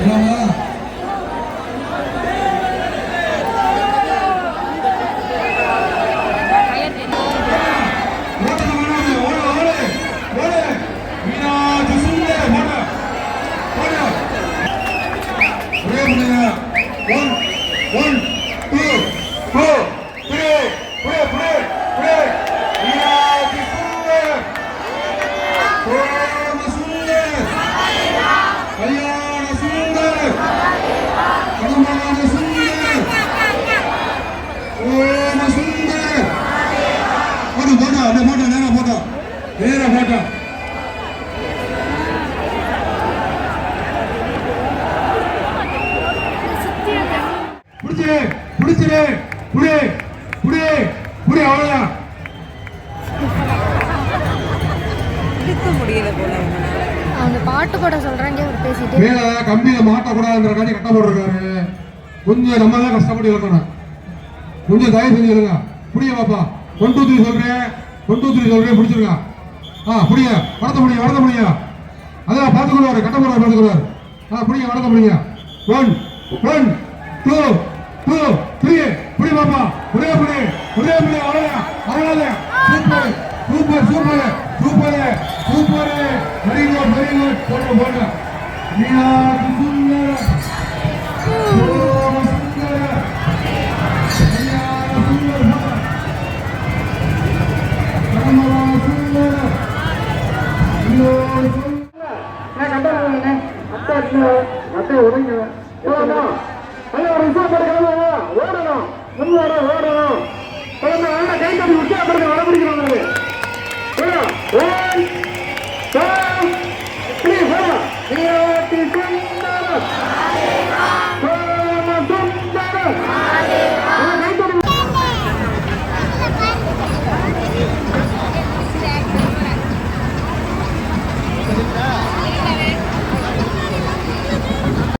பரா ஆமஹா மீனாட்சி சுந்தரி சோமசுந்தரி சோமசுந்தரி கல்யாண சுந்தரி கல்யாண சுந்தரி சோமசுந்தரி கல்யாண சுந்தர் கடுமான சுந்தர் ஓம சுந்தர் போட்டோ போட்டோ அப்படியே போட்டோ நேரா போட்டோ நேரா போட்டோ பிடிச்சிரு பிடிச்சிரு புடி புடி புடி அவ்வளவுதான். அவங்க பாட்டு போட சொல்றாங்க அவர் பேசிட்டு. மேல கம்பியில காட்டி போட்டிருக்காரு. கொஞ்சம் நம்ம தான் கஷ்டப்பட்டு இருக்கணும் கொஞ்சம் தயவு செஞ்சு இருங்க புரிய பாப்பா. ஒன் டூ த்ரீ சொல்றேன். ஒன் டூ த்ரீ சொல்றேன். பிடிச்சிருங்க ஆ புரிய வளர்த்த முடியும் வளர்த்த முடியும் அதான் பார்த்துக்கொள்வாரு கட்ட போடுவார் பார்த்துக்கொள்வார். ஆ புரிய வளர்த்த முடியும் one one two two three புடி பாப்பா ஒரே புடி ஒரே புடி அவ்வளோதான் அவ்வளோதான் super super super super super very good very good போட்டு போட்டு மீனாட்சி சுந்தர சோம சுந்தர கல்யாண சுந்தர கமலா சுந்தர இன்னொரு சுந்தர நான் கண்டாங்க அத்தை அத்தை அத்தை உடைங்க. போலாமா ஓடணும். முன்னோட ஓடணும் போலாமா ஆனா கை தட்டி உற்சாகப்படுத்த